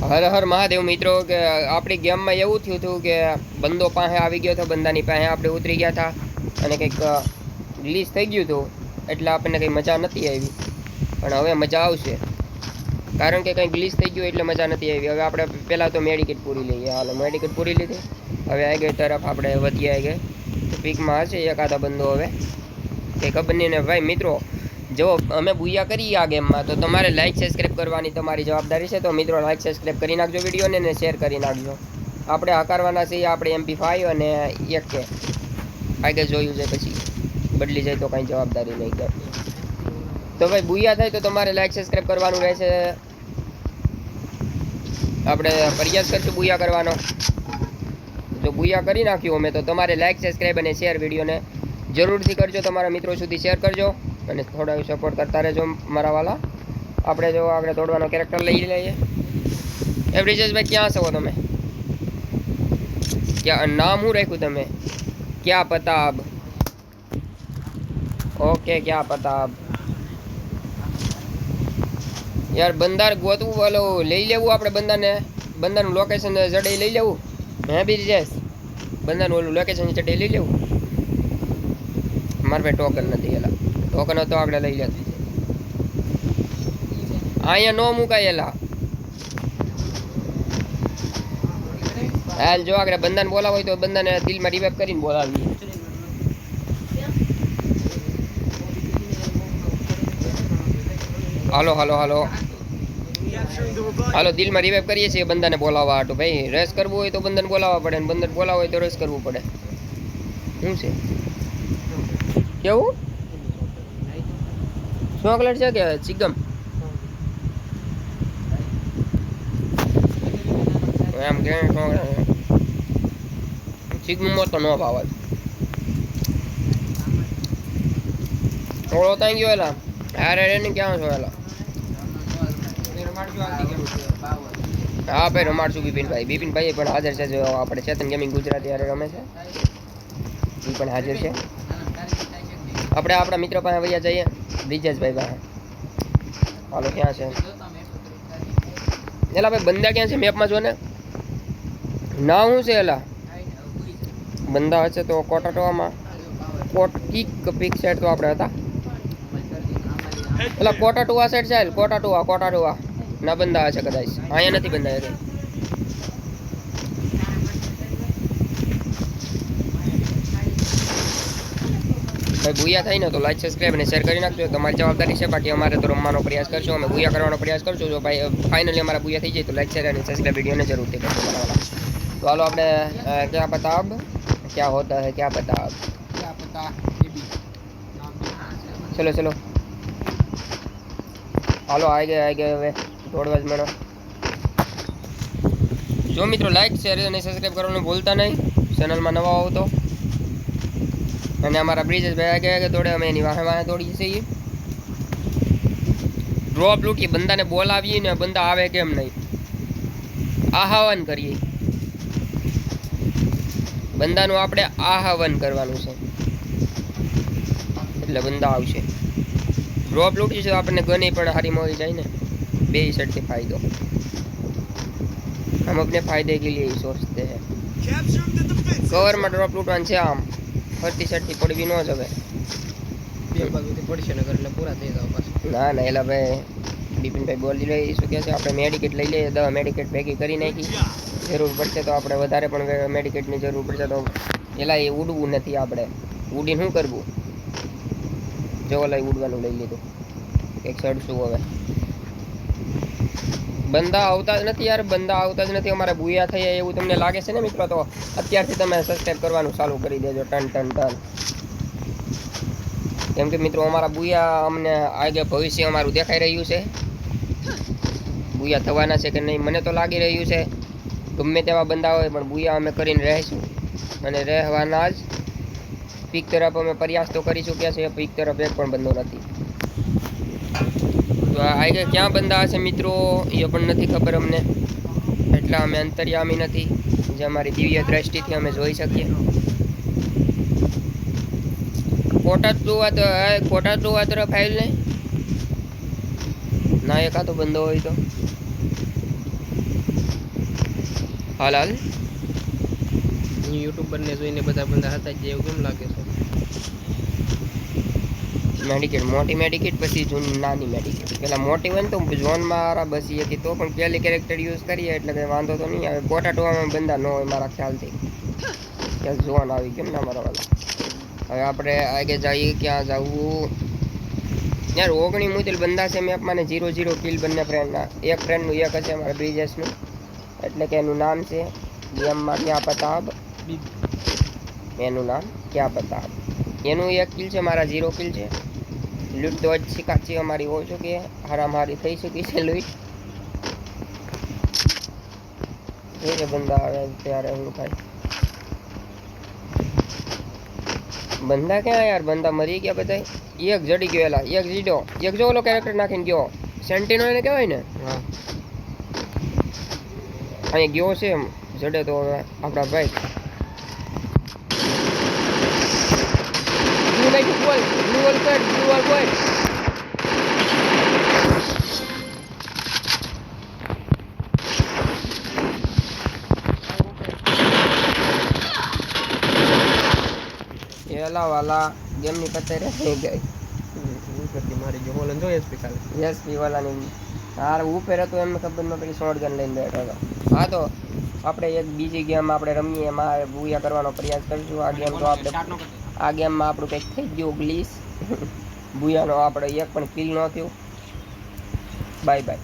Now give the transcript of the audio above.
હર હર મહાદેવ મિત્રો, કે આપણી ગેમમાં એવું થયું હતું કે બંદો પાસે આવી ગયો હતો બંદાની પાસે આપણે ઉતરી ગયા હતા અને કંઈક રિલીઝ થઈ ગયું હતું, એટલે આપણને કંઈ મજા નથી આવી. પણ હવે મજા આવશે. કારણ કે કંઈ ગ્લીચ થઈ ગયું એટલે મજા નથી આવી. હવે આપણે પહેલાં તો મેડિકેટ પૂરી લઈએ. હાલો મેડિકેટ પૂરી લીધી. હવે આગળ તરફ આપણે વધીએ આગળ. પીકમાં હશે એકાદા બંદો હવે. કે ખબર નહીં ને, ભાઈ મિત્રો જો અમે બુયા કરીએ આ ગેમમાં, તો તમારે લાઈક સબસ્ક્રાઈબ કરવાની તમારી જવાબદારી છે. તો મિત્રો લાઈક સબસ્ક્રાઈબ કરી નાખજો વિડીયોને અને શેર કરી નાખજો. આપણે હકારવાના છીએ આપણે એમપી ફાઈવ અને એક કે આગળ જોયું છે પછી. બદલી જાય તો કાંઈ જવાબદારી નહીં કર તો ભાઈ બુયા થાય તો તમારે લાઈક સબસ્ક્રાઈબ કરવાનું રહેશે. આપણે પ્રયાસ કરશું બુયા કરવાનો. જો બુયા કરી નાખ્યું અમે, તો તમારે લાઈક સબસ્ક્રાઈબ અને શેર વિડીયોને જરૂરથી કરજો. તમારા મિત્રો સુધી શેર કરજો. અને થોડા સપોર્ટ કરતા રહેજો મારા વાલા. આપણે જો આપણે દોડવાનો કેરેક્ટર લઈ લઈએ. એ બ્રિજેશભાઈ, ક્યાં છો તમે? ક્યાં, નામ શું રાખ્યું તમે? ક્યાં પતાબ ઓકે, ક્યાં પતાબ યાર બંદર ગોતવું બોલો. લઈ લેવું આપણે બંદરને બંદરનું લોકેશન જડે લઈ લેવું. હે, બ્રિજેશ? બંદરનું ઓલું લોકેશન જડે લઈ લેવું. મારે ભાઈ ટોકન નથી એલા ટોકન હતો આગળ લઈ લેત અહીંયા નો મુકાયેલા હાલ જો આગળ બંધાને બોલાવો તો બંધાને દિલમાં રિવાઇવ કરીને બોલાવીએ. હાલો હાલો હાલો. હાલો, દિલમાં રિવાઇવ કરીએ છીએ બંદાને બોલાવવા હાટું. ભાઈ રસ કરવું હોય તો બંધન બોલાવવા પડે ને બંધાને બોલાવવા હોય તો રસ કરવું પડે. શું છે? કેવું? ચોકલેટ છે કે ચિકમ? એમ કે ચિકમો તો નો ભાવે. થોડો ત્યાં ગયો એલા. અરે રે ને ક્યાં છો એલા? હા ભાઈ, રમાડશું બિપિનભાઈ. બિપિનભાઈ પણ હાજર છે, જો આપણે ચેતન ગેમિંગ ગુજરાતી હારે રમે છે. એ પણ હાજર છે. આપણે આપણા મિત્ર પાસે વૈયા જઈએ. બ્રિજેશભાઈ પાસે. હાલો, ક્યાં છે? એલા ભાઈ, બંદા ક્યાં છે? મેપમાં જો ને. ના શું છે એલા? બંદા હશે તો કોટાટોવામાં. કોટ, કીક પીક સાઈડ તો આપણે હતા. એટલે કોટા ટુવા સાઈડ છે કોટા ટુવા ના, બંદા હશે કદાચ. અહીંયા નથી બંદા ભાઈ, ભૂયા થાય ને તો લાઈક સબસ્ક્રાઈબ અને શેર કરી નાખજો. તમારી જવાબદારી છે, બાકી અમારે તો રમવાનો પ્રયાસ કરશું. અમે ભૂયા કરવાનો પ્રયાસ કરશું. જો ભાઈ ફાઇનલી અમારા ભૂયા થઈ જાય તો લાઈક શેર અને સબસ્ક્રાઈબ વિડીયોને જરૂરથી કરજો તો હાલો આપણે ક્યાં બતાવ ક્યાં હોતા હે, ક્યાં બતાવ ક્યાં બતા ચલો ચલો. હાલો આવી ગયા આવી ગયા હવે. દોડવા જ મેળો. જો મિત્રો લાઈક શેર અને સબસ્ક્રાઈબ કરવાનું ભૂલતા નહીં. ચેનલમાં નવા આવો તો. અને અમારા બ્રિજેશ ભાઈ આગે આગે દોડે અમે એની વાહે વાહે દોડીએ છીએ ડ્રોપ લૂટીએ બંદાને બોલાવીએ ને બંદા આવે કેમ નહીં આહવાન કરીએ બંદાનું આપણે આહવાન કરવાનું છે એટલે બંદા આવશે ડ્રોપ લૂટી છે તો આપણને ગની પણ હારી મળી જાય ને બે સાઈડથી ફાયદો हम अपने फायदे के लिए ही सोचते हैं કવરમાં ડ્રોપ લૂટવાનું છે આમ ફરતી સાઈડથી પડવી ન જવે બે બાજુથી પડશે નગર એટલે પૂરા થઈ જાવ પાછું. ના ના એલા ભાઈ બિપિનભાઈ બોલી લઈ શું કહે છે? આપણે મેડિકેટ લઈ લઈએ દવા મેડિકેટ ભેગી કરી નાખી. જરૂર પડશે તો આપણે વધારે પણ મેડિકેટની જરૂર પડશે તો એલા એ ઉડવું નથી આપણે. ઉડીને શું કરવું? જો લઈ ઉડવાનું લઈ લીધું. એક સડશું હવે. બંદા આવતા જ નથી યાર, બંદા આવતા જ નથી. અમારે ભૂયા થઈ જાય એવું તમને લાગે છે ને મિત્રો? તો અત્યારથી તમે સબસ્ક્રાઈબ કરવાનું ચાલુ કરી દેજો. ટન ટન ટન. કેમ કે મિત્રો, અમારા ભૂયા અમને આગળ ભવિષ્ય અમારું દેખાઈ રહ્યું છે. ભૂયા થવાના છે કે નહીં, મને તો લાગી રહ્યું છે. ગમે તેવા બંદા હોય, પણ ભૂયા અમે કરીને રહેશું. અને રહેવાના જ. પીક તરફ અમે પ્રયાસ તો કરી ચૂક્યા છે પીક તરફ એક પણ બંધો નથી. તો આગળ ક્યાં બંધા હશે મિત્રો? એ પણ નથી ખબર અમને. એટલા અમે અંતર્યામી નથી. જે અમારી દિવ્ય દ્રષ્ટિથી અમે જોઈ શકીએ. કોટા જોવા તો જોવા તરફ ફાઇલ નહીં ના, એકાદો બંધો હોય તો. હાલ હાલ. યુટ્યુબરને જોઈને બધા બંધા હતા, જ એવું કેમ લાગે છે? મેડિકેટ મોટી મેડિકેટ પછી જૂની નાની મેડિકેટ. પહેલાં મોટી હોય ને તો ઝોનમાં મારા બસી હતી તો પણ પહેલી કેરેક્ટર યુઝ કરીએ એટલે કંઈ વાંધો તો નહીં આવે. ગોટા ટોવામાં બંધા ન હોય મારા ખ્યાલથી. કે ઝોન આવી કેમ ના મારા વાલા. હવે આપણે આગે જઈએ ક્યાં જવું? યાર ઓગણી મુદલ બંધા છે મેં મને જીરો જીરો કિલ બંને ફ્રેન્ડના એક ફ્રેન્ડનું એક હશે અમારા બ્રિજેશનું એટલે કે એનું નામ છે ગેમમાં ક્યાં પતાબ એનું નામ ક્યાં પતાબ એનું એક કિલ છે મારા ઝીરો કિલ છે. લૂંટ તો જ કાચી અમારી ઓછું કે હારામારી થઈ ચૂકી છે લૂંટ એ બંદા આવે ત્યારે હું થાય. બંદા ક્યાં યાર? બંદા મરી ગયા બધા એક જડી ગયો એલા એક જીડો. એક જો ઓલો કેરેક્ટર નાખીને ગયો. સેન્ટિનો એને કહેવાય ને? હા. અહીંયા ગયો છે એમ. જડે તો હવે આપણા ભાઈ. બ્લુ લાઈટ બોલ blue wall cut blue wall cut એલા વાલા, ગેમની રે રહી ગઈ. મારી ગયો હોલન જોઈએ એસપી કાલે યસ પીવાલાની હાર ઉપર હતું એમને ખબર ન પડી શોર્ટ ગન લઈને બેઠો હતો. હા તો, આપણે એક બીજી ગેમ આપણે રમીએ, એમાં ભૂયા કરવાનો પ્રયાસ કરીશું આ ગેમ તો આપણે આ ગેમમાં આપણું કંઈક થઈ ગયું, ગ્લીસ. ભૂયાનો આપણે એક પણ કિલ ન થયો. Bye bye